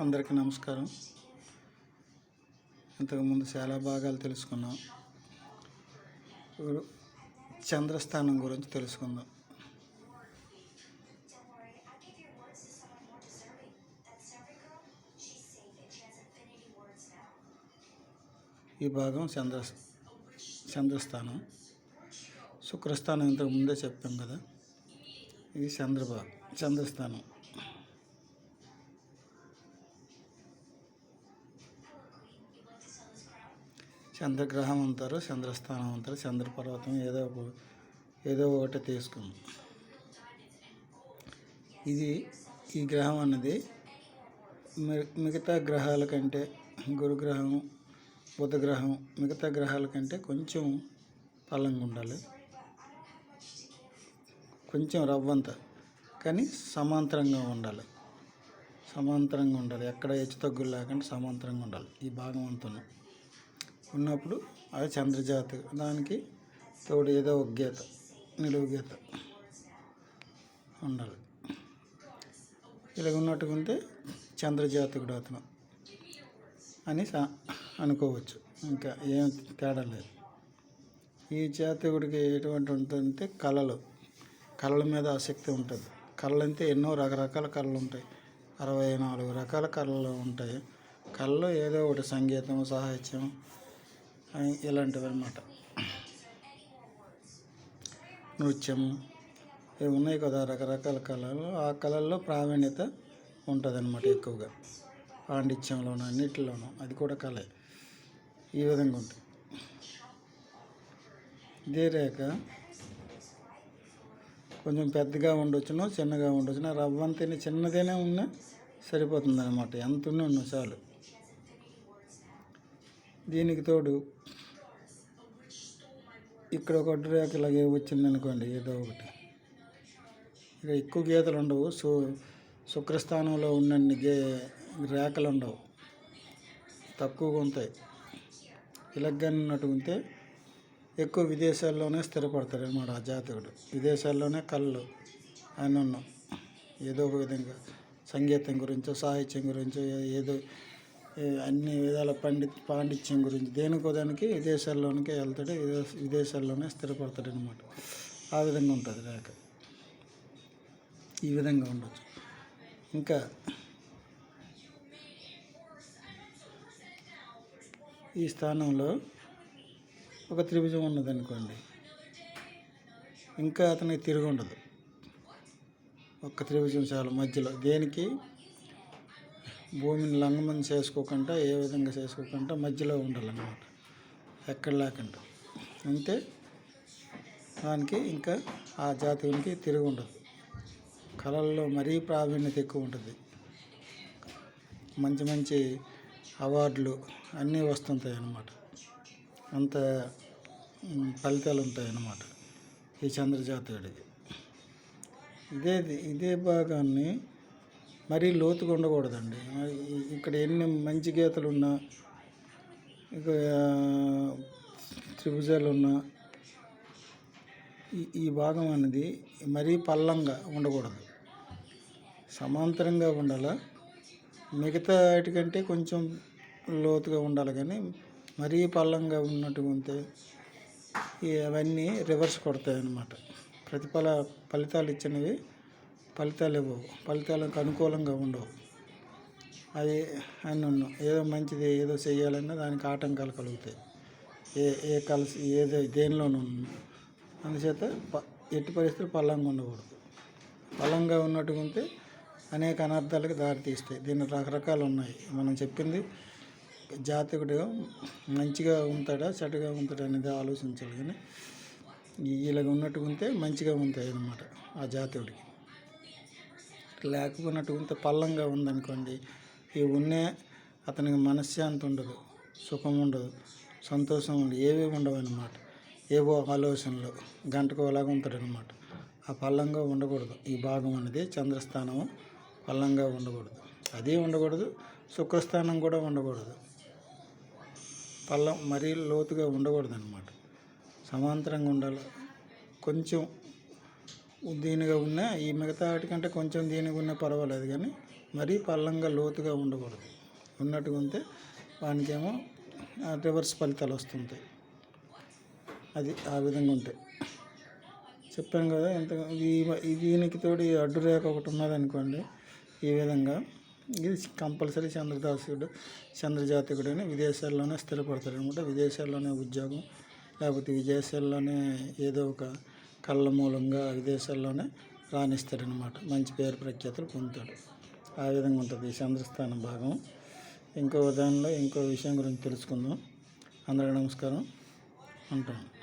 అందరికీ నమస్కారం. ఇంతకుముందు చాలా భాగాలు తెలుసుకున్నాం. చంద్రస్థానం గురించి తెలుసుకుందాం. ఈ భాగం చంద్ర చంద్రస్థానం. శుక్రస్థానం ఇంతకు ముందే చెప్పాం కదా. ఇది చంద్రబాబు చంద్రస్థానం. చంద్రగ్రహం అంటారు చంద్రస్థానం అంటారు చంద్రపర్వతం ఏదో ఒక ఏదో ఒకటి తీసుకుంది. ఇది ఈ గ్రహం అన్నది మి- మిగతా గ్రహాల కంటే గురుగ్రహం బుధగ్రహం మిగతా గ్రహాల కంటే కొంచెం పల్లంగా ఉండాలి. కొంచెం రవ్వంత కానీ సమాంతరంగా ఉండాలి. సమాంతరంగా ఉండాలి. ఎక్కడ హెచ్చు తగ్గులు లేకుండా సమాంతరంగా ఉండాలి. ఈ భాగం అంతా. ఉన్నప్పుడు అది చంద్రజాతి. దానికి తోడు ఏదో ఒక గీత నిలువు గీత ఉండాలి. ఇలాగ ఉన్నట్టుగా ఉంటే చంద్రజాతకుడు అతను అని సా- అనుకోవచ్చు. ఇంకా ఏం తేడా లేదు. ఈ జాతకుడికి ఎటువంటి ఉంటుందంటే కళలు. కళల మీద ఆసక్తి ఉంటుంది. కళలు అంటే ఎన్నో రకరకాల కళలు ఉంటాయి. అరవై నాలుగు రకాల కళలు ఉంటాయి. కళలో ఏదో ఒకటి సంగీతం సాహిత్యం ఇలాంటివి అన్నమాట నృత్యం ఇవి ఉన్నాయి కదా రకరకాల కళలు. ఆ కళల్లో ప్రావీణ్యత ఉంటుందన్నమాట ఎక్కువగా. పాండిత్యంలోనూ అన్నిటిలోనూ అది కూడా కళే. ఈ విధంగా ఉంటుంది ఇదే రేఖ కొంచెం పెద్దగా ఉండొచ్చును చిన్నగా ఉండొచ్చును రవ్వంతని చిన్నదైనా ఉన్నా సరిపోతుంది అనమాట ఎంత ఉన్నా ఉన్నా చాలు. దీనికి తోడు ఇక్కడ ఒక డ్రాక్ రేఖ ఇలాగే వచ్చింది అనుకోండి ఏదో ఒకటి. ఇక ఎక్కువ గీతలు ఉండవు. సో శుక్రస్థానంలో ఉన్నన్ని గే రేఖలు ఉండవు. తక్కువగా ఉంటాయి. ఇలాగన్నట్టు ఉంటే ఎక్కువ విదేశాల్లోనే స్థిరపడతాడు అనమాట ఆ జాతకుడు. విదేశాల్లోనే కళ్ళు ఆయన ఉన్నాం ఏదో ఒక విధంగా సంగీతం గురించో సాహిత్యం గురించో ఏదో అన్ని విధాల పండి పాండిత్యం గురించి దేనికో దానికి విదేశాల్లోనికి వెళ్తాడు విదేశాల్లోనే స్థిరపడతాడు అనమాట ఆ విధంగా ఉంటుంది రేఖ ఈ విధంగా ఉండొచ్చు. ఇంకా ఈ స్థానంలో ఒక త్రిభుజం ఉన్నదనుకోండి ఇంకా అతనికి తిరిగి ఉండదు. ఒక్క త్రిభుజం చాలు మధ్యలో. దేనికి? భూమిని లంఘనం చేసుకోకుండా ఏ విధంగా చేసుకోకుండా మధ్యలో ఉండాలన్నమాట. ఎక్కడ లేకుండా. అంటే దానికి ఇంకా ఆ జాతీయునికి తిరిగి ఉండదు. కళల్లో మరీ ప్రావీణ్యత ఎక్కువ ఉంటుంది. మంచి మంచి అవార్డులు అన్నీ వస్తుంటాయి అన్నమాట అంత ఫలితాలు ఉంటాయి అన్నమాట ఈ చంద్రజాతీయుడికి. ఇదే ఇదే భాగాన్ని మరీ లోతుగా ఉండకూడదండి. ఇక్కడ ఎన్ని మంచి గీతలు ఉన్నా ఇక త్రిభుజాలు ఉన్నా ఈ ఈ భాగం అనేది మరీ పల్లంగా ఉండకూడదు. సమాంతరంగా ఉండాలా? మిగతా వాటికంటే కొంచెం లోతుగా ఉండాలి కానీ మరీ పల్లంగా ఉన్నట్టు ఉంటే అవన్నీ రివర్స్ కొడతాయి అన్నమాట ప్రతిఫల ఫలితాలు ఇచ్చినవి ఫలితాలు ఇవ్వవు ఫలితాలకు అనుకూలంగా ఉండవు. అవి అని ఏదో మంచిది ఏదో చేయాలన్నా దానికి ఆటంకాలు కలుగుతాయి. ఏ ఏ కలిసి ఏదో దేనిలోనూ అందుచేత ప ఎట్టి పరిస్థితులు పల్లంగా ఉండకూడదు. పల్లంగా ఉన్నట్టుగా ఉంటే అనేక అనర్థాలకు దారితీస్తాయి. దీని రకరకాలు ఉన్నాయి. మనం చెప్పింది జాతకుడు మంచిగా ఉంటాడా చెడుగా ఉంటాడా అనేది ఆలోచించాలి కానీ ఇలాగ ఉన్నట్టుగా ఉంటే మంచిగా ఉంటాయి అన్నమాట ఆ జాతకుడికి. లేకపోయినట్టు ఉంటే పల్లంగా ఉందనుకోండి ఈ ఉన్నే అతనికి మనశ్శాంతి ఉండదు సుఖం ఉండదు సంతోషం ఉండదు ఏవి ఉండవు అన్నమాట ఏవో ఆలోచనలు గంటకు అలాగా ఉంటాడు అనమాట ఆ పల్లంగా ఉండకూడదు. ఈ భాగం అనేది చంద్రస్థానము పల్లంగా ఉండకూడదు. అది ఉండకూడదు శుక్రస్థానం కూడా ఉండకూడదు. పల్లం మరీ లోతుగా ఉండకూడదు అనమాట సమాంతరంగా ఉండాలి. కొంచెం దీనిగా ఉన్న ఈ మిగతా వాటికంటే కొంచెం దీనిగా ఉన్నా పర్వాలేదు కానీ మరీ పల్లంగా లోతుగా ఉండకూడదు. ఉన్నట్టుగా ఉంటే వానికేమో రివర్స్ ఫలితాలు వస్తుంటాయి. అది ఆ విధంగా ఉంటాయి చెప్పాను కదా ఎంత ఈ దీనికి తోడు అడ్డు రేఖ ఒకటి ఉన్నది అనుకోండి ఈ విధంగా ఇది కంపల్సరీ చంద్రదాసుడు చంద్రజాతకుడు అని విదేశాల్లోనే స్థిరపడతాడు అనమాట విదేశాల్లోనే ఉద్యోగం లేకపోతే విదేశాల్లోనే ఏదో ఒక కళ్ళ మూలంగా విదేశాల్లోనే రాణిస్తాడనమాట. మంచి పేరు ప్రఖ్యాతులు పొందుతాడు. ఆ విధంగా ఉంటుంది ఈ చంద్రస్థానం భాగం. ఇంకో దానిలో ఇంకో విషయం గురించి తెలుసుకుందాం. అందరికీ నమస్కారం. ఉంటాను.